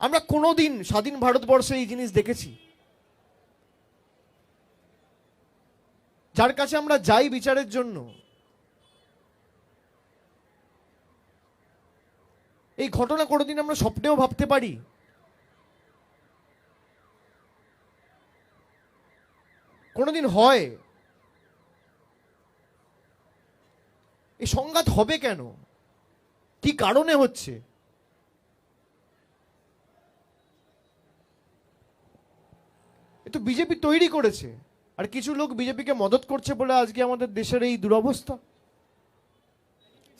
আমরা কোনোদিন স্বাধীন ভারতবর্ষে এই জিনিস দেখেছি। যার কাছে আমরা যাই বিচারের জন্য, এই ঘটনা কোনোদিন আমরা স্বপ্নেও ভাবতে পারি। কোনোদিন হয়। এই সংঘাত হবে কেন? কি কারণে হচ্ছে? এ তো বিজেপি তৈরি করেছে। আর কিছু লোক বিজেপিকে মদত করছে বলে আজকে আমাদের দেশের এই দুরবস্থা।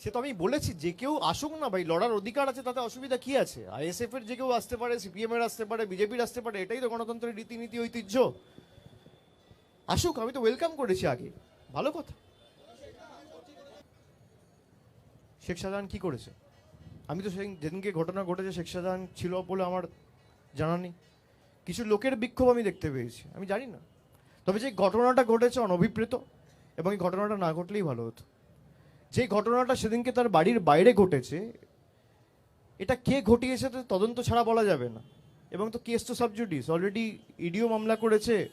সে তো আমি বলেছি, যে কেউ আসুক না ভাই, লড়ার অধিকার আছে, তাতে অসুবিধা কি আছে? আইএসএফ এর যে কেউ আসতে পারে, সিপিএম এর আসতে পারে, বিজেপির আসতে পারে, এটাই তো গণতন্ত্রের রীতিনীতি, ঐতিহ্য। আসুক, আমি তো ওয়েলকাম করেছি আগে। ভালো কথা। শেখ শাহজাহান কি করেছে? আমি তো সেদিন যেদিনকে ঘটনা ঘটেছে, শেখ শাহজাহান ছিল বলে আমার জানা নেই। কিছু লোকের বিক্ষোভ আমি দেখতে পেয়েছি। আমি জানি না। তবে যে ঘটনাটা ঘটেছে অনভিপ্রেত, এবং এই ঘটনাটা না ঘটলেই ভালো হতো। যে ঘটনাটা সেদিনকে তার বাড়ির বাইরে ঘটেছে, এটা কে ঘটিয়েছে তো তদন্ত ছাড়া বলা যাবে না। এবং তো কেস তো সাবজুডিস। অলরেডি ইডিও মামলা করেছে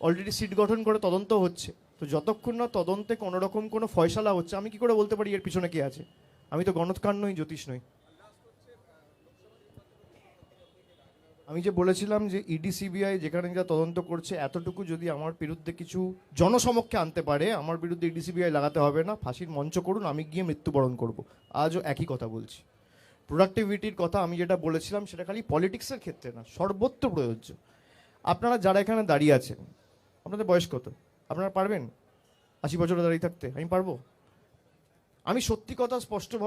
অলরেডি সিট গঠন করে তদন্ত হচ্ছে। তো যতক্ষণ না তদন্তে কোনো রকম কোনো ফয়সালা হচ্ছে, আমি কি করে বলতে পারি এর পিছনে কে আছে? আমি তো গণৎকার নই, জ্যোতিষ নই। আমি যে বলেছিলাম যে E ইডি সিবিআই যেখানে যা তদন্ত করছে, এতটুকু যদি আমার বিরুদ্ধে কিছু জনসমক্ষে আনতে পারে, আমার বিরুদ্ধে ইডি সিবিআই লাগাতে হবে না। ফাঁসির মঞ্চ করুন, আমি গিয়ে মৃত্যুবরণ করব। আজও একই কথা বলছি। প্রোডাক্টিভিটির কথা আমি যেটা বলেছিলাম, সেটা খালি পলিটিক্সের ক্ষেত্রে না, সর্বত্র প্রযোজ্য। আপনারা যারা এখানে দাঁড়িয়ে আছেন, আপনাদের বয়স কত? আপনারা পারবেন? আশি বছরে দাঁড়িয়ে থাকতে, আমি পারব? আমি সত্যি কথা স্পষ্টভাবে